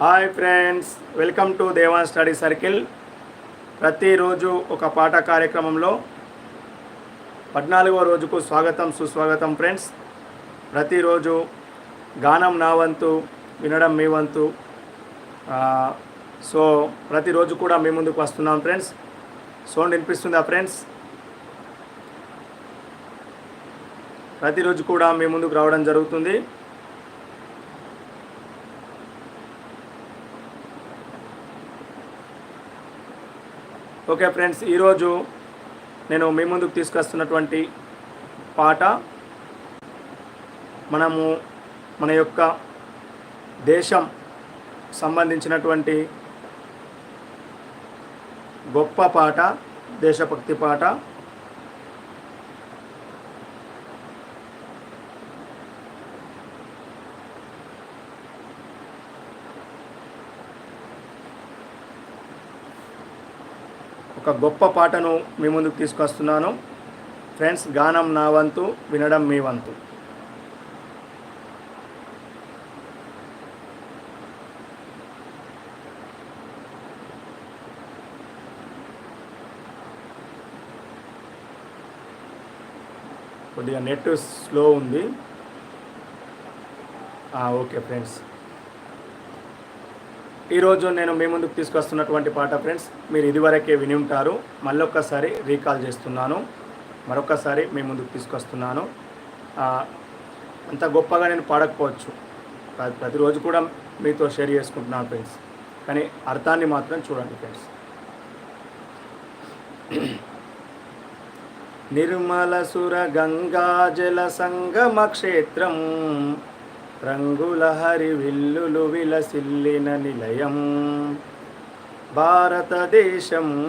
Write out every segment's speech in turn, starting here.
Hi friends welcome to Devan study circle. ప్రతిరోజు ఒక పాట కార్యక్రమంలో పద్నాలుగో రోజుకు స్వాగతం సుస్వాగతం ఫ్రెండ్స్. ప్రతిరోజు గానం నా వంతు వినడం మీ వంతు. సో ప్రతిరోజు కూడా మీ ముందుకు వస్తున్నాం ఫ్రెండ్స్. సౌండ్ వినిపిస్తుందా ఫ్రెండ్స్? ప్రతిరోజు కూడా మీ ముందుకు రావడం జరుగుతుంది. ఓకే ఫ్రెండ్స్ ఈరోజు నేను మీ ముందుకు తీసుకొస్తున్నటువంటి పాట మనము మన యొక్క దేశం సంబంధించినటువంటి గొప్ప పాట దేశభక్తి పాట. ఒక గొప్ప పాటను మీ ముందుకు తీసుకొస్తున్నాను. ఫ్రెండ్స్ గానం నా వంతు వినడం మీ వంతు. కొద్దిగా నెట్ స్లో ఉంది. Okay friends. ఈరోజు నేను మీ ముందుకు తీసుకొస్తున్నటువంటి పాట ఫ్రెండ్స్ మీరు ఇదివరకే విని ఉంటారు. మళ్ళొక్కసారి రీకాల్ చేస్తున్నాను. మరొకసారి మీ ముందుకు తీసుకొస్తున్నాను. అంత గొప్పగా నేను పాడకపోవచ్చు. ప్రతిరోజు కూడా మీతో షేర్ చేసుకుంటున్నాను ఫ్రెండ్స్. కానీ అర్థాన్ని మాత్రం చూడండి ఫ్రెండ్స్. నిర్మల సుర గంగా జల సంగమ క్షేత్రం రంగుల హరి విల్లులు విలసిల్లిన నిలయం. భారతదేశం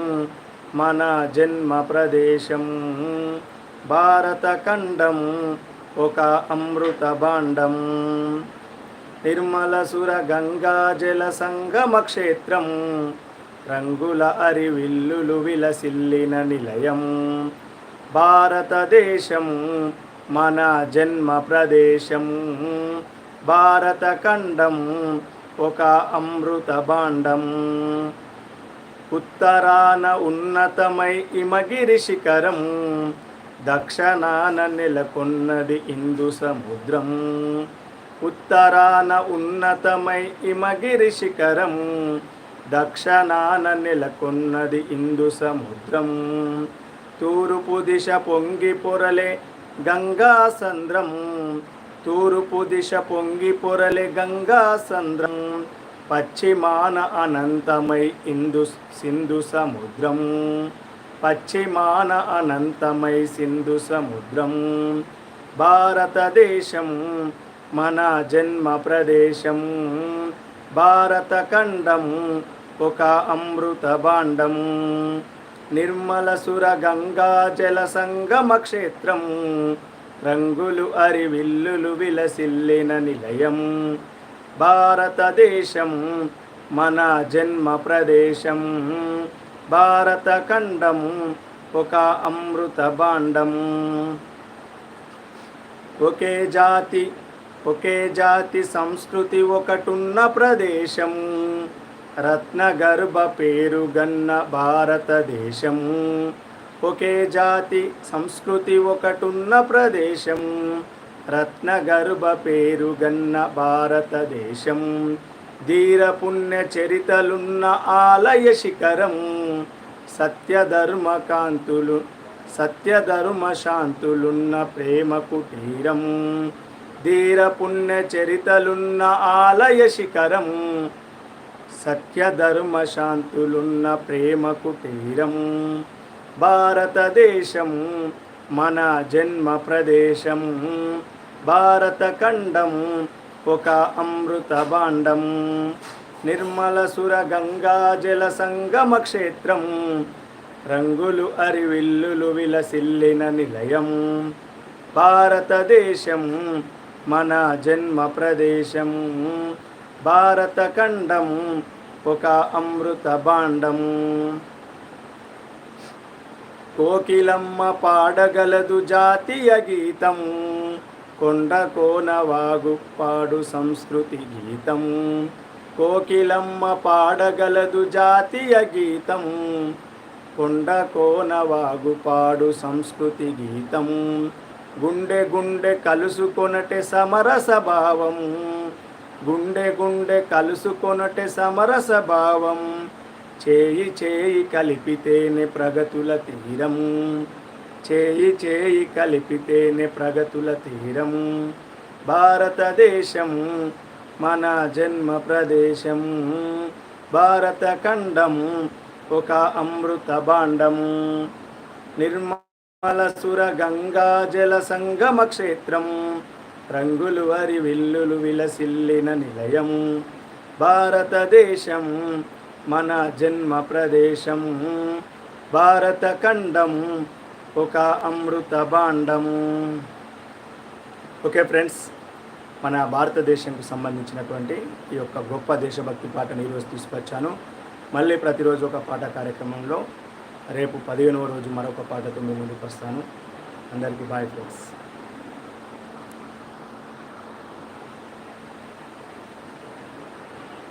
మన జన్మ ప్రదేశం. భారత ఖండం ఒక అమృత భాండం. నిర్మల సుర గంగా జల సంగమ క్షేత్రం. రంగుల అరివిల్లులు విలసిల్లిన నిలయం. భారతదేశం మన జన్మ ప్రదేశం. భారతఖండం ఒక అమృత భాండం. ఉత్తరాన ఉన్నతమై ఇమగిరి శిఖరం. దక్షిణాన నెలకొన్నది ఇందు సముద్రం. ఉత్తరాన ఉన్నతమై ఇమగిరి శిఖరం. దక్షిణాన నెలకొన్నది ఇందు సముద్రం. తూర్పు దిశ పొంగి పొరలే గంగాసంద్రం. తూర్పు దిశ పొంగి పొరలి గంగా సంద్రం పశ్చిమాన అనంతమై ఇందు సింధు సముద్రం. పశ్చిమాన అనంతమై సింధు సముద్రం. భారతదేశం మన జన్మ ప్రదేశం. భారత ఖండం ఒక అమృత భాండం. నిర్మల సుర గంగా జల సంగమ క్షేత్రం. రంగులు అరివిల్లులు విలసిల్లిన నిలయం. భారతదేశం మన జన్మ ప్రదేశం. భారత ఖండం ఒక అమృత భాండం ఒకే జాతి ఒకే జాతి సంస్కృతి ఒకటున్న ప్రదేశం. రత్నగర్భ పేరుగన్న భారతదేశం. ఒకే జాతి సంస్కృతి ఒకటున్న ప్రదేశం. రత్నగర్భ పేరుగన్న భారతదేశం. ధీరపుణ్య చరితలున్న ఆలయ శిఖరం. సత్యధర్మ కాంతులు సత్యధర్మ శాంతులున్న ప్రేమ కుటీరం. ధీరపుణ్య చరితలున్న ఆలయ శిఖరం. సత్యధర్మ శాంతులున్న ప్రేమ కుటీరం. భారతదేశం మన జన్మ ప్రదేశం. భారత ఖండం ఒక అమృత భాండం. నిర్మల సుర గంగా జల సంగమ క్షేత్రం. రంగులు అరివిల్లులు విలసిల్లిన నిలయం. భారతదేశం మన జన్మ ప్రదేశం. భారత ఖండం ఒక అమృత భాండం. కోకిలమ్మ పాడగలదు జాతీయ గీతం. కొండ కోన వాగు పాడు సంస్కృతి గీతం. కోకిలమ్మ పాడగలదు జాతీయ గీతం. కొండ కోనవాగు పాడు సంస్కృతి గీతం. గుండె గుండె కలుసుకొనటే సమరస భావం. గుండె గుండె కలుసుకొనటే సమరస భావం. చేయి చేయి కలిపితేనే ప్రగతుల తీరం. చేయి చేయి కలిపితేనే ప్రగతుల తీరం. భారతదేశం మన జన్మ ప్రదేశం. భారత ఖండం ఒక అమృత భాండము నిర్మల సుర గంగా జల సంగమ క్షేత్రం. రంగులు వరి విల్లులు విలసిల్లిన నిలయం. భారతదేశం మన జన్మ ప్రదేశం భారత ఒక అమృత భాండము. ఓకే ఫ్రెండ్స్ మన భారతదేశంకు సంబంధించినటువంటి ఈ యొక్క గొప్ప దేశభక్తి పాటను ఈరోజు తీసుకొచ్చాను. మళ్ళీ ప్రతిరోజు ఒక పాట కార్యక్రమంలో రేపు పదిహేనవ రోజు మరొక పాటతో మీ ముందుకు వస్తాను. అందరికీ బాయ్ ఫ్రెండ్స్.